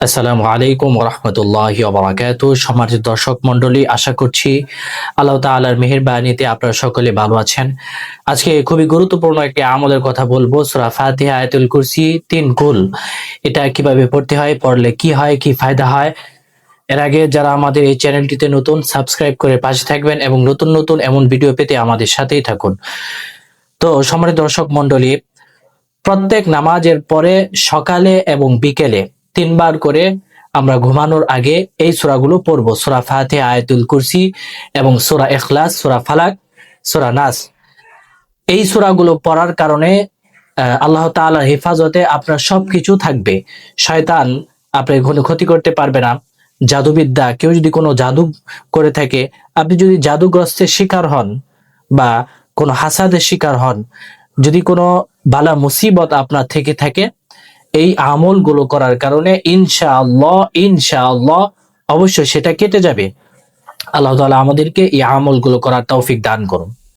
আসসালামু আলাইকুম রহমতুল্লাহ বারাকাতু সম্মানিত দর্শক মন্ডলী আশা করছি আল্লাহ তাআলার মেহেরবানিতে আপনারা সকলে ভালো আছেন। আজকে খুবই গুরুত্বপূর্ণ একটি আমলের কথা বলব, সূরা ফাতিহা, আয়াতুল কুরসি, তিন কুল। এটা কীভাবে পড়তে হয়, পড়লে কি হয়, কি ফায়দা হয়? এর আগে যারা আমাদের এই চ্যানেলটিতে নতুন, সাবস্ক্রাইব করে পাশে থাকবেন এবং নতুন নতুন এমন ভিডিও পেতে আমাদের সাথেই থাকুন। তো সম্মানিত দর্শক মন্ডলী প্রত্যেক নামাজের পরে সকালে এবং বিকেলে তিনবার করে আমরা ঘুমানোর আগে এই সূরাগুলো পড়ব। সূরা ফাতিহা, আয়াতুল কুরসি এবং সোরা ইখলাস, সূরা ফালাক, সূরা নাস। এই সূরাগুলো পড়ার কারণে আল্লাহ তাআলার হেফাজতে আপনার সবকিছু থাকবে। শয়তান আপনার কোনো ক্ষতি করতে পারবে না। জাদুবিদ্যা, কেউ যদি কোনো জাদু করে থাকে, আপনি যদি জাদুগ্রস্তের শিকার হন বা কোনো হাসাদের শিকার হন, যদি কোনো বালা মুসিবত আপনার থেকে থাকে এই আমলগুলো করার কারণে ইনশাআল্লাহ ইনশাআল্লাহ অবশ্যই সেটা কেটে যাবে। আল্লাহ তালা আমাদেরকে এই আমলগুলো করার তৌফিক দান করুন।